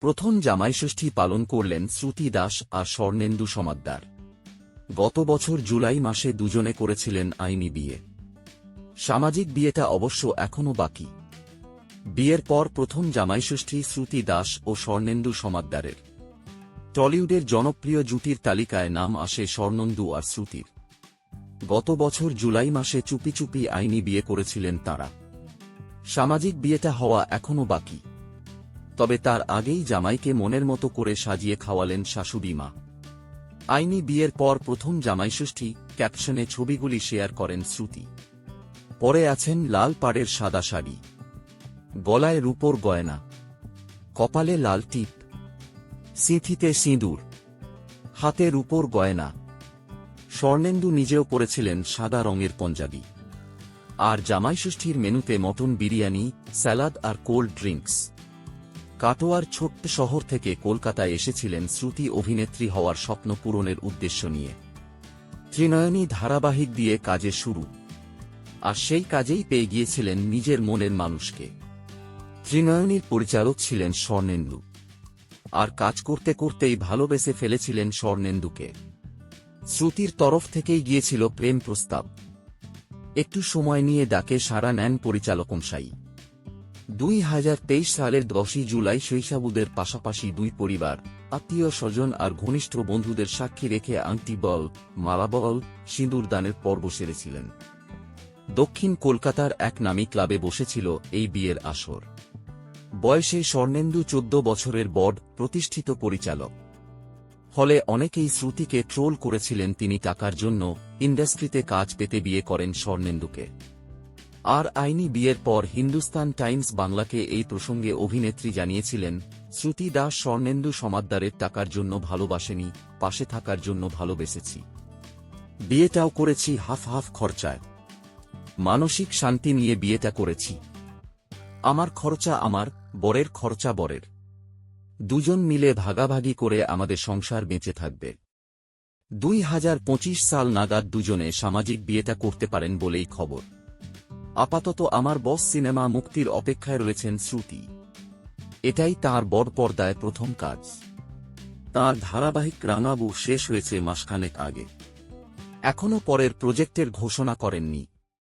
প্রথম জামাইষষ্ঠী পালন করলেন শ্রুতি দাস আর স্বর্ণেন্দু সমাদ্দার। গত বছর জুলাই মাসে দুজনে করেছিলেন আইনি বিয়ে। সামাজিক বিয়েটা অবশ্য এখনও বাকি। বিয়ের পর প্রথম জামাইষষ্ঠী শ্রুতি দাস ও স্বর্ণেন্দু সমাদ্দারের। টলিউডের জনপ্রিয় জুটির তালিকায় নাম আসে স্বর্ণন্দু আর শ্রুতির। গত বছর জুলাই মাসে চুপি চুপি আইনি বিয়ে করেছিলেন তারা। সামাজিক বিয়েটা হওয়া এখনও বাকি। তবে তার আগেই জামাইকে মনের মতো করে সাজিয়ে খাওয়ালেন শাশুড়ি মা। আইনি বিয়ের পর প্রথম জামাইষষ্ঠী ক্যাপশনে ছবিগুলি শেয়ার করেন শ্রুতি। পরে আছেন লাল পাড়ের সাদা শাড়ি। গলায় রূপোর গয়না। কপালে লাল টিপ। সিঁথিতে সিঁদুর। হাতে রূপোর গয়না। স্বর্ণেন্দু নিজেও পরেছিলেন সাদা রঙের পঞ্জাবি। আর জামাইষষ্ঠীর মেনুতে মটন বিরিয়ানি স্যালাদ আর কোল্ড ড্রিঙ্কস। কাটোয়ার ছোট্ট শহর থেকে কলকাতায় এসেছিলেন শ্রুতি অভিনেত্রী হওয়ার স্বপ্ন পূরণের উদ্দেশ্য নিয়ে। ত্রিনয়নী ধারাবাহিক দিয়ে কাজে শুরু। আর সেই কাজেই পেয়ে গিয়েছিলেন নিজের মনের মানুষকে। ত্রিনয়নীর পরিচালক ছিলেন স্বর্ণেন্দু। আর কাজ করতে করতেই ভালোবেসে ফেলেছিলেন স্বর্ণেন্দুকে। শ্রুতির তরফ থেকেই গিয়েছিল প্রেম প্রস্তাব। একটু সময় নিয়ে ডাকে সাড়া নেন পরিচালকমশাই দুই হাজার তেইশ সালের দশই জুলাই শৈশাবুদের পাশাপাশি দুই পরিবার, আত্মীয় স্বজন আর ঘনিষ্ঠ বন্ধুদের সাক্ষী রেখে আংটি বল মালাবল সিঁদুর দানের পর্ব সেরেছিলেন। দক্ষিণ কলকাতার এক নামী ক্লাবে বসেছিল এই বিয়ের আসর। বয়সে স্বর্ণেন্দু চোদ্দ বছরের বড প্রতিষ্ঠিত পরিচালক। ফলে অনেকেই শ্রুতিকে ট্রোল করেছিলেন তিনি টাকার জন্য, ইন্ডাস্ট্রিতে কাজ পেতে বিয়ে করেন স্বর্ণেন্দুকে। আর আইনি বিয়ের পর হিন্দুস্তান টাইমস বাংলাকে এই প্রসঙ্গে অভিনেত্রী জানিয়েছিলেন, শ্রুতি দাস স্বর্ণেন্দু সমাদ্দারের টাকার জন্য ভালোবাসেনি, পাশে থাকার জন্য ভালোবেসেছি। বিয়েটাও করেছি হাফ হাফ খরচায়। মানসিক শান্তি নিয়ে বিয়েটা করেছি। আমার খরচা আমার, বরের খরচা বরের। দুজন মিলে ভাগাভাগি করে আমাদের সংসার বেঁচে থাকবে। দুই হাজার পঁচিশ সাল নাগাদ দুজনে সামাজিক বিয়েটা করতে পারেন বলেই খবর। আপাতত আমার বস সিনেমা মুক্তির অপেক্ষায় রয়েছেন শ্রুতি। এটাই তার বড় পর্দায় প্রথম কাজ। তার ধারাবাহিক রাঙাবু শেষ হয়েছে মাসখানেক আগে। এখনও পরের প্রজেক্টের ঘোষণা করেননি।